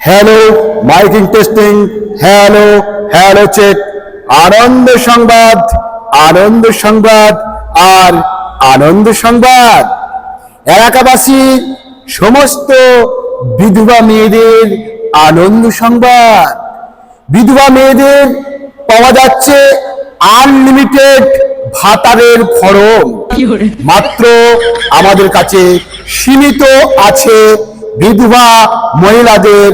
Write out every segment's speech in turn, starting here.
Hello miking testing hello hello check Ananda Sangbad Ananda Sangbad আর আনন্দ সংবাদ এলাকাবাসী সমস্ত বিধবা মেয়েদের আনন্দ সংবাদ বিধবা মেয়েদের পাওয়া যাচ্ছে আনলিমিটেড ভাতারের ফরম। মাত্র আমাদের কাছে সীমিত আছে বিধবা মহিলাদের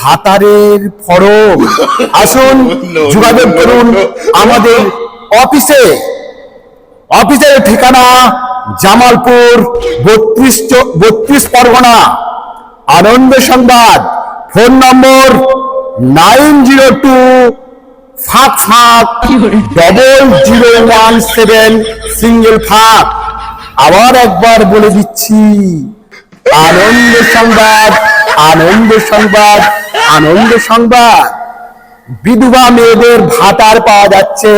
ভাতারের ফরম। আসুন যোগাযোগ করুন আমাদের অফিসে। অফিসের ঠিকানা জামালপুর বত্রিশ বত্রিশ Pargana. Ananda Sangbad phone number nine zero two ফাঁক ফাঁক double zero one seven single ফাঁক আবার একবার বলে দিচ্ছি। আনন্দ সংবাদ আনন্দ সংবাদ আনন্দ সংবাদ। বিধবা মেয়েদের ভাতার পাওয়া যাচ্ছে।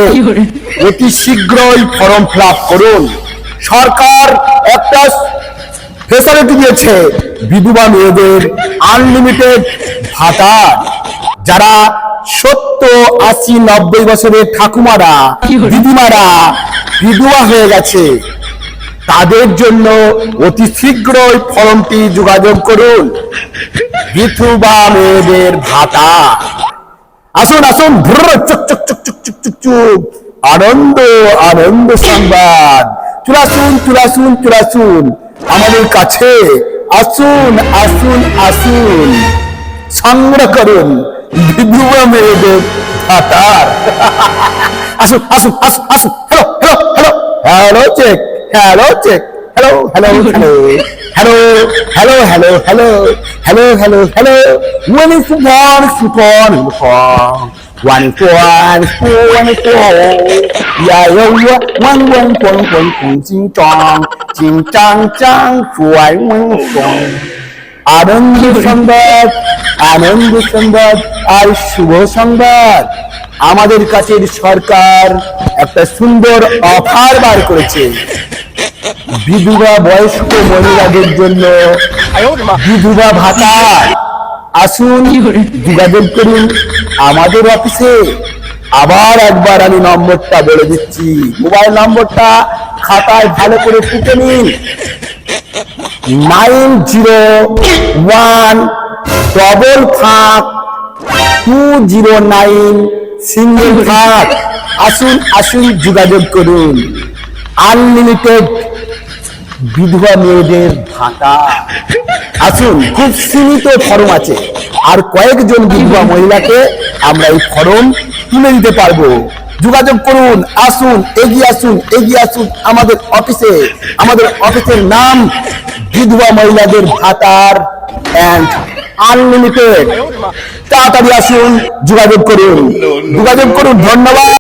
অতি শীঘ্রই ফর্ম ফিল করুন। সরকার একটা ফেসিলিটি দিয়েছে বিধবা মেয়েদের আনলিমিটেড ভাতা। যারা সত্তর আশি নব্বই বছরের ঠাকুমারা দিদিমারা বিধবা হয়ে গেছে। তাদের জন্য অতি শীঘ্রই ফর্মটি যোগাযোগ করুন। বিথুবা মেয়েদের ভাতা। আসুন আসুন চুক চুক চুক চুক চুক চুক চুক। আনন্দ আনন্দ সংবাদ। চুরাসুন চুরাসুন চুরাসুন আমাদের কাছে আসুন আসুন আসুন। সংগ্রহ করুন বিধবা মেয়েদের ভাতার আসুন আসুন আসুন আসুন। Hello hello hello hello check hello check hello hello hello hello hello hello hello hello hello hello one ইস ওয়ান ইস ওয়ান ইস ওয়ান ইস ওয়ান ইস ওয়ান চিং চং চিং চাং চাং ওয়ান ওয়ান আনন্দ সংবাদ আনন্দ সংবাদ আর শুভ সংবাদ আমাদের কাছে সরকার একটা সুন্দর অফার বার করেছে। বিধবা বয়স্ক মহিলাদের জন্য বিধবা ভাতা। আসুন, যোগাযোগ করুন আমাদের অফিসে। আবার একবার আমি নম্বরটা বলে দিচ্ছি। মোবাইল নম্বরটা খাতায় ভালো করে টুকে নিন। নাইন জিরো ওয়ান ডবল ফাঁক টু জিরো নাইন সিঙ্গেল ফাঁক। আসুন আসুন, যোগাযোগ করুন। আনলিমিটেড বিধবা মেয়েদের ভাতা। আসুন, খুব সীমিত ফর্ম আছে। আর কয়েকজন বিধবা মহিলাকে আমরা এই ফর্ম তুলে দিতে পারব। যোগাযোগ করুন, আসুন, এগিয়ে আসুন এগিয়ে আসুন আমাদের অফিসে। আমাদের অফিসের নাম বিধবা মহিলাদের ভাতার অ্যান্ড আনলিমিটেড তাড়াতাড়ি আসুন, যোগাযোগ করুন। যোগাযোগ করুন, ধন্যবাদ।